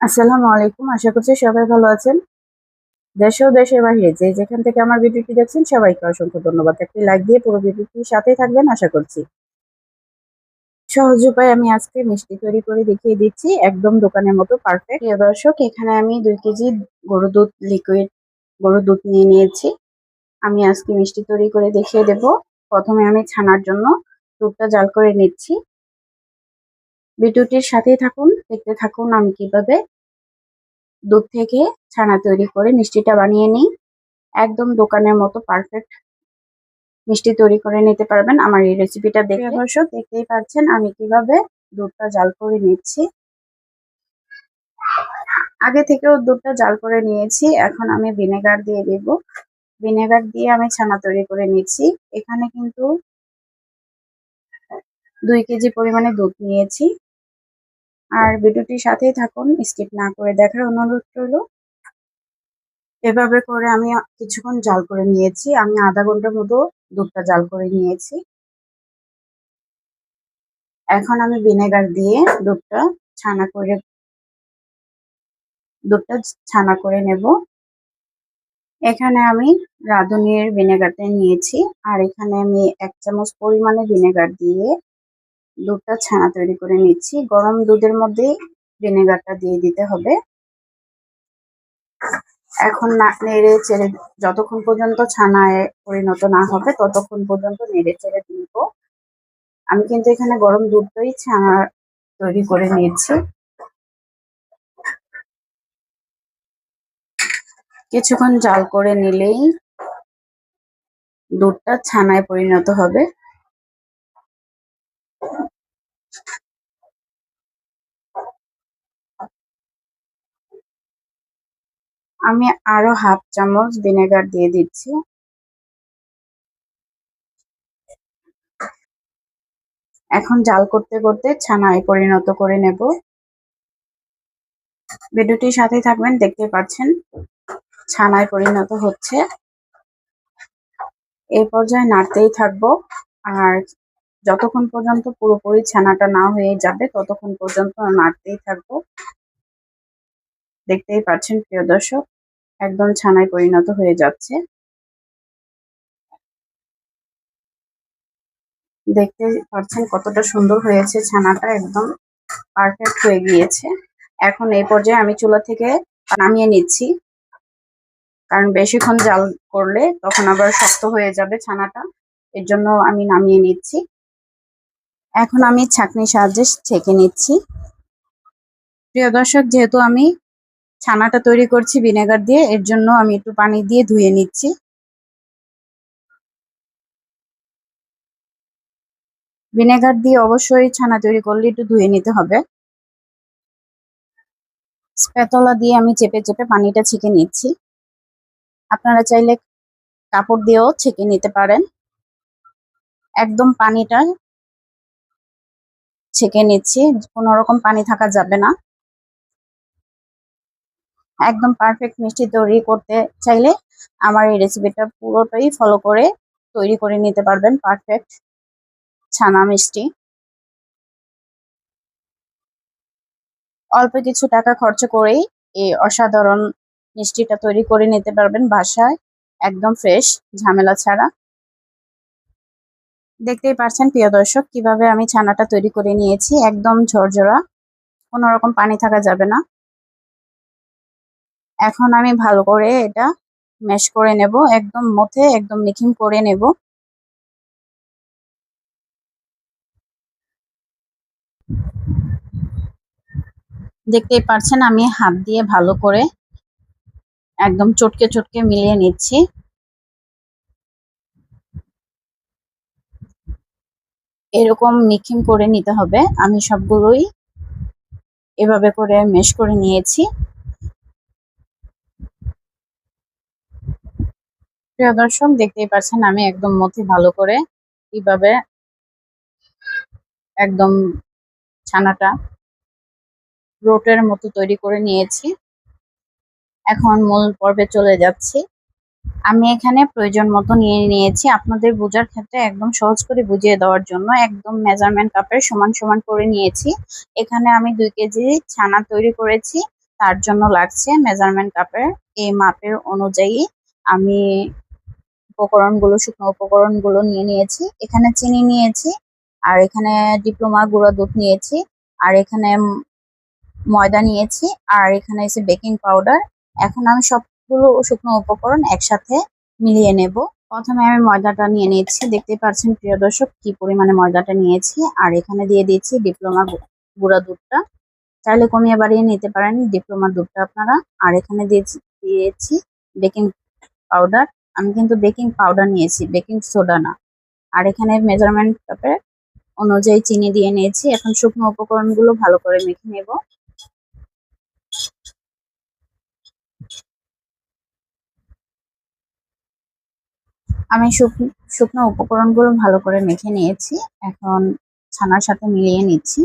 আসসালামু আলাইকুম, আশা করছি সবাই ভালো আছেন। দেশে ও দেশের বাইরে যে যেখান থেকে আমার ভিডিওটি দেখছেন, সবাইকে অসংখ্য ধন্যবাদ। একটি লাইক দিয়ে পুরো ভিডিওটির সাথেই থাকবেন, আশা করছি। সহজ উপায়ে আমি আজকে মিষ্টি তৈরি করে দেখিয়ে দিচ্ছি। একদম দোকানের মতো পারফেক্ট প্রিয় দর্শক, এখানে আমি দুই কেজি গরু দুধ লিকুইড গরু দুধ নিয়ে নিয়েছি। আমি আজকে মিষ্টি তৈরি করে দেখিয়ে দেব। প্রথমে আমি ছানার জন্য দুধটা জাল করে নিচ্ছি। ভিডিওটির সাথেই থাকুন, দেখতে থাকুন আমি কীভাবে দুধ থেকে ছানা তৈরি করে মিষ্টিটা বানিয়ে নিই। একদম দোকানের মতো পারফেক্ট মিষ্টি তৈরি করে নিতে পারবেন আমার এই রেসিপিটা দেখে। দর্শক, দেখতেই পাচ্ছেন আমি কীভাবে দুধটা জাল করে নিচ্ছি। আগে থেকেও দুধটা জাল করে নিয়েছি, এখন আমি ভিনেগার দিয়ে দেব। ভিনেগার দিয়ে আমি ছানা তৈরি করে নিচ্ছি। এখানে কিন্তু দুই কেজি পরিমাণে দুধ নিয়েছি। আর ভিডিওটির সাথেই থাকুন স্কিপ না করে দেখার অনুরোধ রইল। এভাবে করে আমি কিছুক্ষণ জাল করে নিয়েছি। আমি আধা ঘণ্টার মতো দুধটা জাল করে নিয়েছি। এখন আমি ভিনেগার দিয়ে দুধটা ছানা করে, দুধটা ছানা করে নেব। এখানে আমি রাঁধুনির ভিনেগারটা নিয়েছি। আর এখানে আমি এক চামচ পরিমাণে ভিনেগার দিয়ে দুধটা ছানা তৈরি করে নিচ্ছি। গরম দুধের মধ্যে ভিনেগারটা দিয়ে দিতে হবে। এখন না, নেড়ে চেড়ে যতক্ষণ পর্যন্ত ছানায় পরিণত না হবে, ততক্ষণ পর্যন্ত নেড়ে চেড়ে দিব। আমি কিন্তু এখানে গরম দুধটাই ছানা তৈরি করে নিয়েছি। কিছুক্ষণ জাল করে নিলেই দুধটা ছানায় পরিণত হবে। আমি আরও হাফ চামচ ভিনেগার দিয়ে দিচ্ছি। এখন জাল করতে করতে ছানায় পরিণত করে নেব। ভিডিওটির সাথে থাকবেন, দেখতে পাচ্ছেন ছানায় পরিণত হচ্ছে। এই পর্যায়ে নাড়তেই থাকব আর যতক্ষণ পর্যন্ত পুরোপুরি ছানাটা না হয়ে যাবে, ততক্ষণ পর্যন্ত নাড়তেই থাকব। দেখতেই পাচ্ছেন, প্রিয় দর্শক। একদম ছানায় পরিণত হয়ে যাচ্ছে। দেখতে পাচ্ছেন কতটা সুন্দর হয়েছে ছানাটা, একদম পারফেক্ট হয়ে গিয়েছে। এখন এই পর্যায়ে আমি চুলা থেকে নামিয়ে নিচ্ছি। কারণ বেশিক্ষণ জাল করলে তখন আবার শক্ত হয়ে যাবে ছানাটা, এর জন্য আমি নামিয়ে নিচ্ছি। এখন আমি ছাঁকনির সাহায্যে ছেঁকে নিচ্ছি। প্রিয় দর্শক, যেহেতু আমি ছানাটা তৈরি করছি ভিনেগার দিয়ে, এর জন্য আমি একটু পানি দিয়ে ধুয়ে নিচ্ছি। ভিনেগার দিয়ে অবশ্যই ছানা তৈরি করলে একটু ধুয়ে নিতে হবে। স্প্যাতলা দিয়ে আমি চেপে চেপে পানিটা ছেঁকে নিচ্ছি। আপনারা চাইলে কাপড় দিয়েও ছেঁকে নিতে পারেন। একদম পানিটা ছেঁকে নিচ্ছি, কোনো রকম পানি থাকা যাবে না। একদম পারফেক্ট মিষ্টি তৈরি করতে চাইলে আমার এই রেসিপিটা পুরোটাই ফলো করে তৈরি করে নিতে পারবেন পারফেক্ট ছানা মিষ্টি। অল্প কিছু টাকা খরচ করেই এই অসাধারণ মিষ্টিটা তৈরি করে নিতে পারবেন বাসায়, একদম ফ্রেশ ঝামেলা ছাড়া। দেখতেই পারছেন প্রিয় দর্শক কীভাবে আমি ছানাটা তৈরি করে নিয়েছি, একদম ঝরঝরা কোনো রকম পানি থাকা যাবে না। এখন আমি ভালো করে এটা ম্যাশ করে নেব, একদম মথে একদম মিখিম করে নেব। দেখতেই পারছেন আমি হাত দিয়ে ভালো করে একদম চটকে চটকে মিলিয়ে নিচ্ছি। এরকম মিখিম করে নিতে হবে। আমি সবগুলোই এভাবে করে মেশ করে নিয়েছি। প্রিয় দর্শক, দেখতেই পাচ্ছেন আমি একদম মথি ভালো করে কীভাবে একদম ছানাটা রোটের মতো তৈরি করে নিয়েছি। এখন মূল পর্বে চলে যাচ্ছি। আমি এখানে প্রয়োজন মতো নিয়ে নিয়েছি আপনাদের বোঝার ক্ষেত্রে একদম সহজ করে বুঝিয়ে দেওয়ার জন্য একদম মেজারমেন্ট কাপের সমান সমান করে নিয়েছি। এখানে আমি দুই কেজি ছানা তৈরি করেছি। তার জন্য লাগছে মেজারমেন্ট কাপের এই মাপের অনুযায়ী আমি উপকরণগুলো, শুকনো উপকরণগুলো নিয়ে নিয়েছি। এখানে চিনি নিয়েছি, আর এখানে ডিপ্লোমা গুঁড়া দুধ নিয়েছি, আর এখানে ময়দা নিয়েছি, আর এখানে এসে বেকিং পাউডার। এখন আমি সবগুলো শুকনো উপকরণ একসাথে মিলিয়ে নেব। প্রথমে আমি ময়দাটা নিয়ে নিয়েছি। দেখতে পাচ্ছেন প্রিয় দর্শক, কি পরিমাণে ময়দাটা নিয়েছি। আর এখানে দিয়ে দিয়েছি ডিপ্লোমা গুঁড়া দুধটা। চাইলে কমিয়ে বাড়িয়ে নিতে পারেন ডিপ্লোমা দুধটা আপনারা। আর এখানে দিয়েছি দিয়েছি বেকিং পাউডার। আমি কিন্তু বেকিং পাউডার নিয়েছি বেকিং সোডা না। আর এখানে মেজারমেন্ট কাপে অনুযায়ী চিনি দিয়ে নিয়েছি। এখন শুকনো উপকরণগুলো ভালো করে মেখে নেব। আমি শুকনো উপকরণগুলো ভালো করে মেখে নিয়েছি। এখন ছানার সাথে মিলিয়ে নিচ্ছি।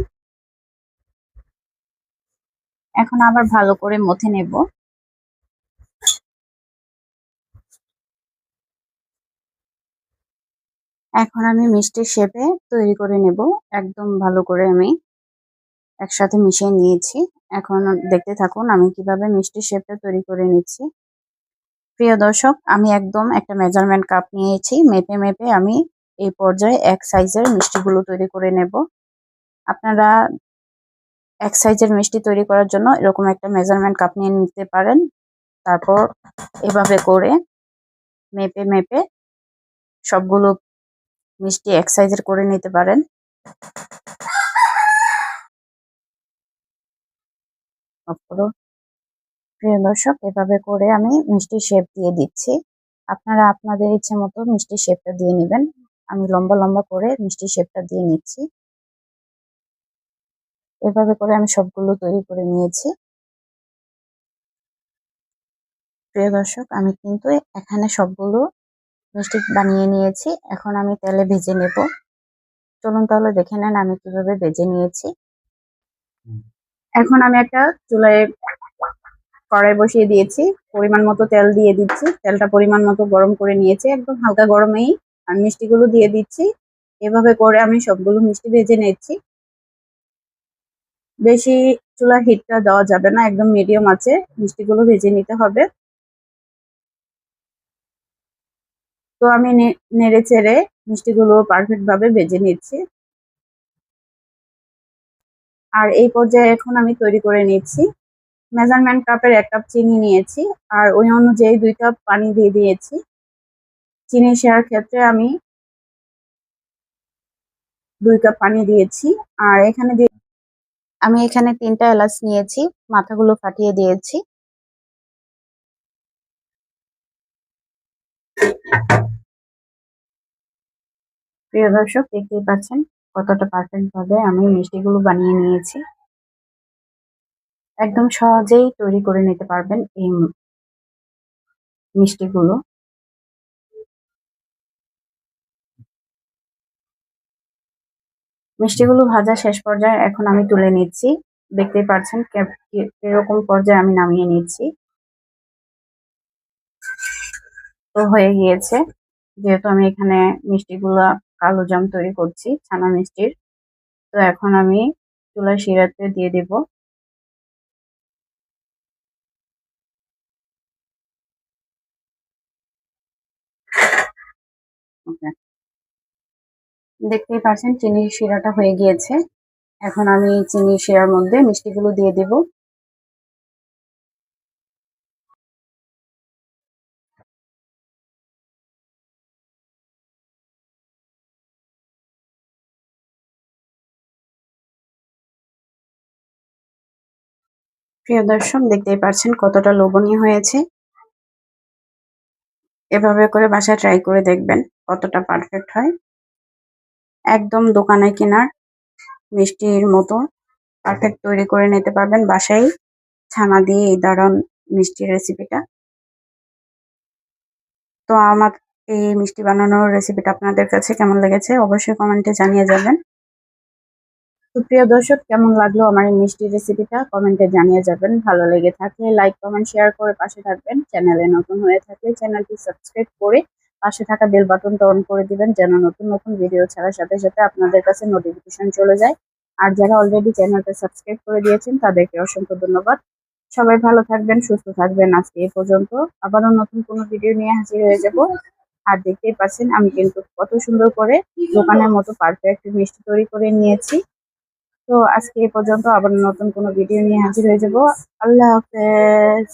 এখন আবার ভালো করে মথে নেব। এখন আমি মিষ্টির শেপে তৈরি করে নেব। একদম ভালো করে আমি একসাথে মিশিয়ে নিয়েছি। এখন দেখতে থাকুন আমি কীভাবে মিষ্টির শেপটা তৈরি করে নিচ্ছি। প্রিয় দর্শক, আমি একদম একটা মেজারমেন্ট কাপ নিয়েছি। মেপে মেপে আমি এই পর্যায়ে এক সাইজের মিষ্টিগুলো তৈরি করে নেব। আপনারা এক সাইজের মিষ্টি তৈরি করার জন্য এরকম একটা মেজারমেন্ট কাপ নিয়ে নিতে পারেন। তারপর এভাবে করে মেপে মেপে সবগুলো মিষ্টি এক সাইজের করে নিতে পারেন। প্রিয় দর্শক, এভাবে করে আমি মিষ্টি শেপ দিয়ে দিচ্ছি। আপনারা আপনাদের ইচ্ছে মতো মিষ্টি শেপটা দিয়ে নেবেন। আমি লম্বা লম্বা করে মিষ্টি শেপটা দিয়ে নিচ্ছি। এভাবে করে আমি সবগুলো তৈরি করে নিয়েছি। প্রিয় দর্শক, আমি কিন্তু এখানে সবগুলো মিষ্টি বানিয়ে নিয়েছি। এখন আমি তেলে ভেজে নেব। চলুন তাহলে দেখে নেন আমি কীভাবে ভেজে নিয়েছি। এখন আমি একটা চুলায় কড়াই বসিয়ে দিয়েছি। পরিমাণ মতো তেল দিয়ে দিচ্ছি। তেলটা পরিমাণ মতো গরম করে নিয়েছি। একদম হালকা গরমেই আমি মিষ্টিগুলো দিয়ে দিচ্ছি। এভাবে করে আমি সবগুলো মিষ্টি ভেজে নিচ্ছি। বেশি চুলা হিটটা দেওয়া যাবে না। একদম মিডিয়াম আছে। মিষ্টিগুলো ভেজে নিতে হবে। তো আমি নেড়ে চেড়ে মিষ্টিগুলো পারফেক্ট ভাবে ভেজে নিচ্ছি। আর এই পর্যায়ে এখন আমি তৈরি করে নিচ্ছি। মেজারমেন্ট কাপের এক কাপ চিনি নিয়েছি আর ওই অনুযায়ী দুই কাপ পানি দিয়ে দিয়েছি। চিনি শেয়ার ক্ষেত্রে আমি দুই কাপ পানি দিয়েছি আর এখানে আমি এখানে তিনটা এলাচ নিয়েছি, মাথাগুলো ফাটিয়ে দিয়েছি। প্রিয় দর্শক, দেখতেই পাচ্ছেন কতটা পারফেক্ট ভাবে আমি মিষ্টিগুলো বানিয়ে নিয়েছি। একদম সহজেই তৈরি করে নিতে পারবেন এই মিষ্টিগুলো। মিষ্টিগুলো ভাজা শেষ পর্যায়ে এখন আমি তুলে নিচ্ছি। দেখতেই পাচ্ছেন কীরকম পর্যায়ে আমি নামিয়ে নিচ্ছি। তো হয়ে গিয়েছে। যেহেতু আমি এখানে মিষ্টিগুলা কালো জাম তৈরি করছি, ছানা মিষ্টির। তো এখন আমি চুলা শিরাতে দিয়ে দেব। দেখতেই পাচ্ছেন, চিনির শিরাটা হয়ে গিয়েছে। এখন আমি চিনির শিরার মধ্যে মিষ্টিগুলো দিয়ে দেব। প্রিয় দর্শক, দেখতেই পাচ্ছেন কতটা লোভনীয় হয়েছে। এভাবে করে বাসায় ট্রাই করে দেখবেন কতটা পারফেক্ট হয়। একদম দোকানে কেনার মিষ্টির মতো পারফেক্ট তৈরি করে নিতে পারবেন বাসায়। ছানা দিয়ে এই দারুণ মিষ্টির রেসিপিটা তো আমার এই মিষ্টি বানানোর রেসিপিটা আপনাদের কাছে কেমন লেগেছে অবশ্যই কমেন্টে জানিয়ে যাবেন। তো প্রিয় দর্শক, কেমন লাগল আমার এই মিষ্টি রেসিপিটা কমেন্টে জানিয়ে যাবেন। ভালো লেগে থাকলে লাইক কমেন্ট শেয়ার করে পাশে থাকবেন। চ্যানেলে নতুন হয়ে থাকলে চ্যানেলটি সাবস্ক্রাইব করে পাশে থাকা বেল বাটনটা অন করে দিবেন, যেন নতুন নতুন ভিডিও ছাড়ার সাথে সাথে আপনাদের কাছে নোটিফিকেশন চলে যায়। আর যারা অলরেডি চ্যানেলটা সাবস্ক্রাইব করে দিয়েছেন, তাদেরকে অসংখ্য ধন্যবাদ। সবাই ভালো থাকবেন, সুস্থ থাকবেন আজকে এ পর্যন্ত। আবারও নতুন কোনো ভিডিও নিয়ে হাজির হয়ে যাব। আর দেখতেই পাচ্ছেন, আমি কিন্তু কত সুন্দর করে দোকানের মতো পারফেক্ট মিষ্টি তৈরি করে নিয়েছি। তো আজকে এ পর্যন্ত আবার নতুন কোনো ভিডিও নিয়ে হাজির হয়ে যাব। আল্লাহ হাফেজ।